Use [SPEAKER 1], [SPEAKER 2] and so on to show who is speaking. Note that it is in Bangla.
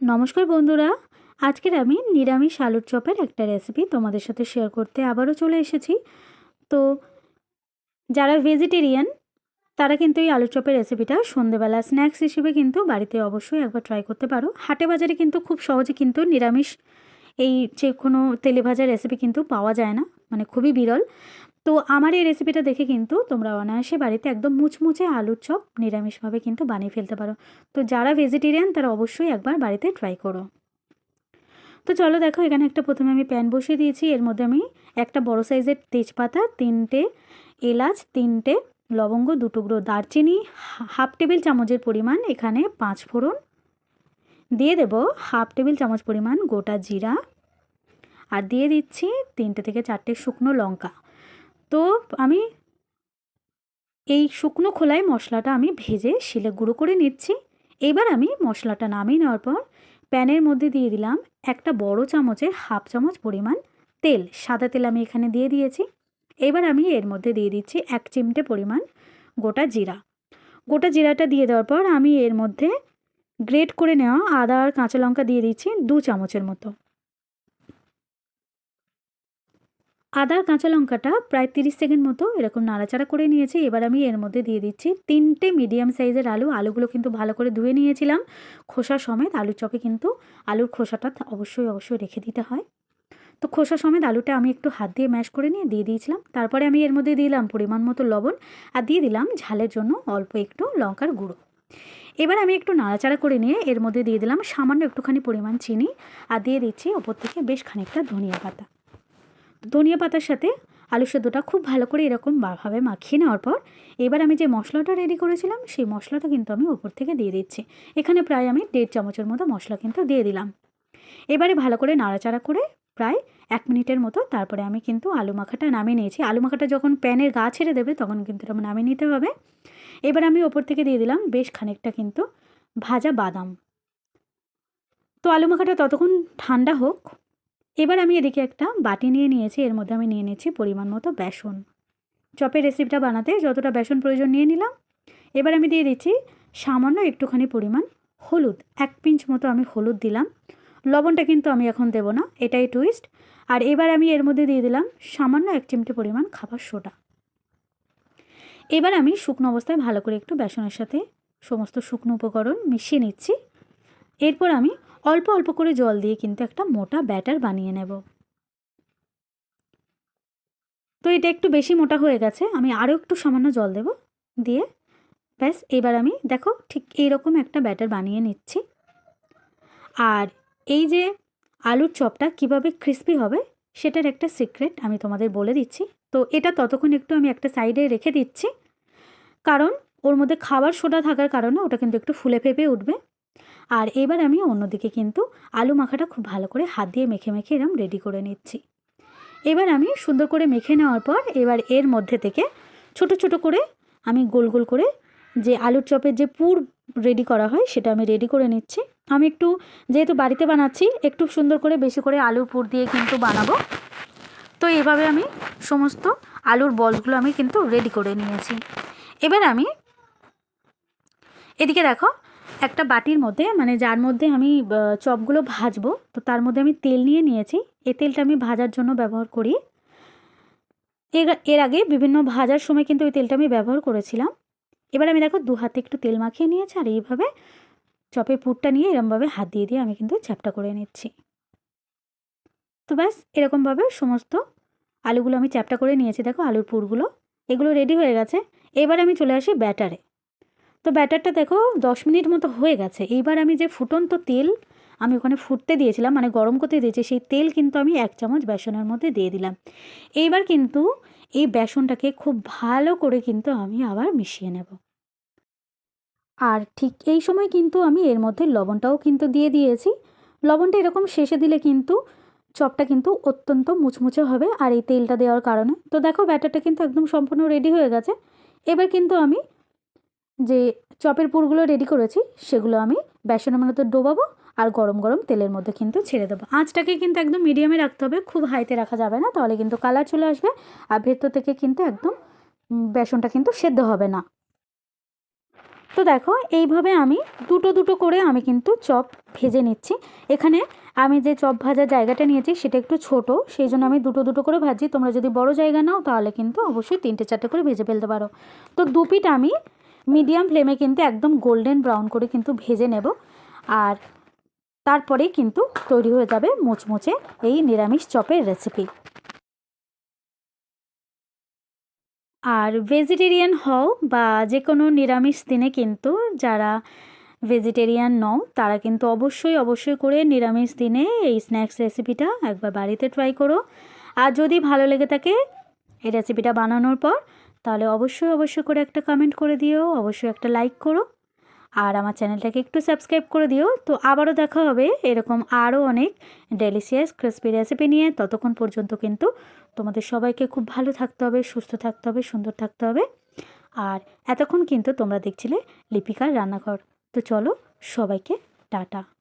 [SPEAKER 1] নমস্কার বন্ধুরা, আজকের আমি নিরামিষ আলুর চপের একটা রেসিপি তোমাদের সাথে শেয়ার করতে আবারও চলে এসেছি। তো যারা ভেজিটেরিয়ান তারা কিন্তু এই আলুর চপের রেসিপিটা সন্ধেবেলা স্ন্যাক্স হিসেবে কিন্তু বাড়িতে অবশ্যই একবার ট্রাই করতে পারো। হাটে বাজারে কিন্তু খুব সহজে কিন্তু নিরামিষ এই যে কোনো তেলে ভাজা রেসিপি কিন্তু পাওয়া যায় না মানে খুবই বিরল। তো আমার এই রেসিপিটা দেখে কিন্তু তোমরা অনায়াসে বাড়িতে একদম মুচমুচে আলুর চপ নিরামিষভাবে কিন্তু বানিয়ে ফেলতে পারো। তো যারা ভেজিটেরিয়ান তারা অবশ্যই একবার বাড়িতে ট্রাই করো। তো চলো দেখো, এখানে একটা প্রথমে আমি প্যান বসিয়ে দিয়েছি। এর মধ্যে আমি একটা বড় সাইজের তেজপাতা, তিনটে এলাচ, তিনটে লবঙ্গ, দু টুকরো দারচিনি, হাফ টেবিল চামচের পরিমাণ এখানে পাঁচ ফোড়ন। দিয়ে দেব হাফ টেবিল চামচ পরিমাণ গোটা জিরা। আর দিয়ে দিচ্ছি তিনটে থেকে চারটে শুকনো লঙ্কা। তো আমি এই শুকনো খোলায় মশলাটা আমি ভেজে শিলে গুঁড়ো করে নিচ্ছি। এবার আমি মশলাটা নামিয়ে নেওয়ার পর প্যানের মধ্যে দিয়ে দিলাম একটা বড় চামচের হাফ চামচ পরিমাণ তেল। সাদা তেল আমি এখানে দিয়ে দিয়েছি। এবার আমি এর মধ্যে দিয়ে দিচ্ছি এক চিমটে পরিমাণ গোটা জিরা। গোটা জিরাটা দিয়ে দেওয়ার পর আমি এর মধ্যে গ্রেট করে নেওয়া আদা আর কাঁচা লঙ্কা দিয়ে দিচ্ছি দু চামচের মতো। আদা, কাঁচা লঙ্কাটা প্রায় তিরিশ সেকেন্ড মতো এরকম নাড়াচাড়া করে নিয়েছি। এবার আমি এর মধ্যে দিয়ে দিচ্ছি তিনটে মিডিয়াম সাইজের আলু। আলুগুলো কিন্তু ভালো করে ধুয়ে নিয়েছিলাম। খোসা সমেত আলুর চপে কিন্তু আলুর খোসাটা অবশ্যই অবশ্যই রেখে দিতে হয়। তো খোসা সমেত আলুটা আমি একটু হাত দিয়ে ম্যাশ করে নিয়ে দিয়ে দিয়েছিলাম। তারপরে আমি এর মধ্যে দিলাম পরিমাণ মতো লবণ আর দিয়ে দিলাম ঝালের জন্য অল্প একটু লঙ্কার গুঁড়ো। এবার আমি একটু নাড়াচাড়া করে নিয়ে এর মধ্যে দিয়ে দিলাম সামান্য একটুখানি পরিমাণ চিনি আর দিয়ে দিচ্ছি ওপর থেকে বেশ খানিকটা ধনিয়া পাতা। ধনিয়া পাতার সাথে আলু সেদ্ধটা খুব ভালো করে এরকম ভাবে মাখিয়ে নেওয়ার পর এবার আমি যে মশলাটা রেডি করেছিলাম, সেই মশলাটা কিন্তু আমি ওপর থেকে দিয়ে দিচ্ছি। এখানে প্রায় আমি দেড় চামচের মতো মশলা কিন্তু দিয়ে দিলাম। এবারে ভালো করে নাড়াচাড়া করে প্রায় এক মিনিটের মতো তারপরে আমি কিন্তু আলু মাখাটা নামিয়ে নিয়েছি। আলু মাখাটা যখন প্যানের গা ছেড়ে দেবে তখন কিন্তু এটা নামিয়ে নিতে হবে। এবার আমি ওপর থেকে দিয়ে দিলাম বেশ খানিকটা কিন্তু ভাজা বাদাম। তো আলু মাখাটা ততক্ষণ ঠান্ডা হোক এবার আমি এদিকে একটা বাটি নিয়ে নিয়েছি, এর মধ্যে আমি নিয়ে নিচ্ছি পরিমাণ মতো বেসন। চপের রেসিপিটা বানাতে যতটা বেসন প্রয়োজন নিয়ে নিলাম। এবার আমি দিয়ে দিচ্ছি সামান্য একটুখানি পরিমাণ হলুদ, এক পিঞ্চ মতো আমি হলুদ দিলাম। লবণটা কিন্তু আমি এখন দেবো না, এটাই টুইস্ট আর এবার আমি এর মধ্যে দিয়ে দিলাম সামান্য এক চিমটে পরিমাণ খাবার সোডা। এবার আমি শুকনো অবস্থায় ভালো করে একটু বেসনের সাথে সমস্ত শুকনো উপকরণ মিশিয়ে নিচ্ছি। এরপর আমি অল্প অল্প করে জল দিয়ে কিন্তু একটা মোটা ব্যাটার বানিয়ে নেব। তো এটা একটু বেশি মোটা হয়ে গেছে, আমি আরও একটু সামান্য জল দেব দিয়ে। ব্যাস, এবার আমি দেখো ঠিক এইরকম একটা ব্যাটার বানিয়ে নিচ্ছি। আর এই যে আলুর চপটা কীভাবে ক্রিস্পি হবে সেটার একটা সিক্রেট আমি তোমাদের বলে দিচ্ছি। তো এটা ততক্ষণ একটু আমি একটা সাইডে রেখে দিচ্ছি। কারণ ওর মধ্যে খাবার সোডা থাকার কারণে ওটা কিন্তু একটু ফুলে ফেপে উঠবে। আর এবার আমি অন্যদিকে কিন্তু আলু মাখাটা খুব ভালো করে হাত দিয়ে মেখে মেখে এরম রেডি করে নিচ্ছি। এবার আমি সুন্দর করে মেখে নেওয়ার পর এবার এর মধ্যে থেকে ছোট ছোট করে আমি গোল গোল করে যে আলুর চপের যে পুর রেডি করা হয় সেটা আমি রেডি করে নিচ্ছি। আমি একটু যেহেতু বাড়িতে বানাচ্ছি, একটু সুন্দর করে বেশি করে আলুর পুর দিয়ে কিন্তু বানাবো। তো এভাবে আমি সমস্ত আলুর বলগুলো আমি কিন্তু রেডি করে নিয়েছি। এবার আমি এদিকে দেখো একটা বাটির মধ্যে মানে যার মধ্যে আমি চপগুলো ভাজবো, তো তার মধ্যে আমি তেল নিয়ে নিয়েছি। এই তেলটা আমি ভাজার জন্য ব্যবহার করি। এর এর আগে বিভিন্ন ভাজার সময় কিন্তু ওই তেলটা আমি ব্যবহার করেছিলাম। এবার আমি দেখো দু হাতে একটু তেল মাখিয়ে নিয়েছি, আর এইভাবে চপের পুরটা নিয়ে এরমভাবে হাত দিয়ে দিয়ে আমি কিন্তু চ্যাপটা করে নিচ্ছি। তো ব্যাস এরকমভাবে সমস্ত আলুগুলো আমি চ্যাপটা করে নিয়েছি, দেখো আলুর পুরগুলো। এগুলো রেডি হয়ে গেছে। এবার আমি চলে আসি ব্যাটারে। তো ব্যাটারটা দেখো দশ মিনিট মতো হয়ে গেছে। এইবার আমি যে ফুটন্ত তেল আমি ওখানে ফুটতে দিয়েছিলাম মানে গরম করতে দিয়েছি, সেই তেল কিন্তু আমি এক চামচ বেসনের মধ্যে দিয়ে দিলাম। এইবার কিন্তু এই বেসনটাকে খুব ভালো করে কিন্তু আমি আবার মিশিয়ে নেব। আর ঠিক এই সময় কিন্তু আমি এর মধ্যে লবণটাও কিন্তু দিয়ে দিয়েছি। লবণটা এরকম শেষে দিলে কিন্তু চপটা কিন্তু অত্যন্ত মুচমুচে হবে আর এই তেলটা দেওয়ার কারণে। তো দেখো ব্যাটারটা কিন্তু একদম সম্পূর্ণ রেডি হয়ে গেছে। এবার কিন্তু আমি যে চপের পুরগুলো রেডি করেছি, সেগুলো আমি বেসনের মধ্যে ডোবাবো আর গরম গরম তেলের মধ্যে কিন্তু ছেড়ে দেবো। আঁচটাকে কিন্তু একদম মিডিয়ামে রাখতে হবে, খুব হাইতে রাখা যাবে না, তাহলে কিন্তু কালার চলে আসবে আর ভেতর থেকে কিন্তু একদম বেসনটা কিন্তু সেদ্ধ হবে না। তো দেখো, এইভাবে আমি দুটো দুটো করে আমি কিন্তু চপ ভেজে নিচ্ছি। এখানে আমি যে চপ ভাজার জায়গাটা নিয়েছি, সেটা একটু ছোট, সেই জন্য আমি দুটো দুটো করে ভাজি তোমরা যদি বড় জায়গা নাও, তাহলে কিন্তু অবশ্যই তিনটে চারটে করে ভেজে ফেলতে পারো। তো দু পিঠ আমি মিডিয়াম ফ্লেমে কিন্তু একদম গোল্ডেন ব্রাউন করে কিন্তু ভেজে নেব। আর তারপরেই কিন্তু তৈরি হয়ে যাবে মুচমুচে এই নিরামিষ চপের রেসিপি আর ভেজিটেরিয়ান হও বা যে কোনো নিরামিষ দিনে কিন্তু যারা ভেজিটেরিয়ান নও, তারা কিন্তু অবশ্যই অবশ্যই করে নিরামিষ দিনে এই স্ন্যাক্স রেসিপিটা একবার বাড়িতে ট্রাই করো। আর যদি ভালো লেগে থাকে, এই রেসিপিটা বানানোর পর তাহলে অবশ্যই অবশ্যই করে একটা কমেন্ট করে দিও, অবশ্যই একটা লাইক করো। আর আমার চ্যানেলটাকে একটু সাবস্ক্রাইব করে দিও। তো আবারও দেখা হবে এরকম আরও অনেক ডেলিশিয়াস ক্রিসপি রেসিপি নিয়ে ততক্ষণ পর্যন্ত কিন্তু তোমাদের সবাইকে খুব ভালো থাকতে হবে, সুস্থ থাকতে হবে, সুন্দর থাকতে হবে। আর এতক্ষণ কিন্তু তোমরা দেখছিলে লিপিকার রান্নাঘর। তো চলো সবাইকে টাটা।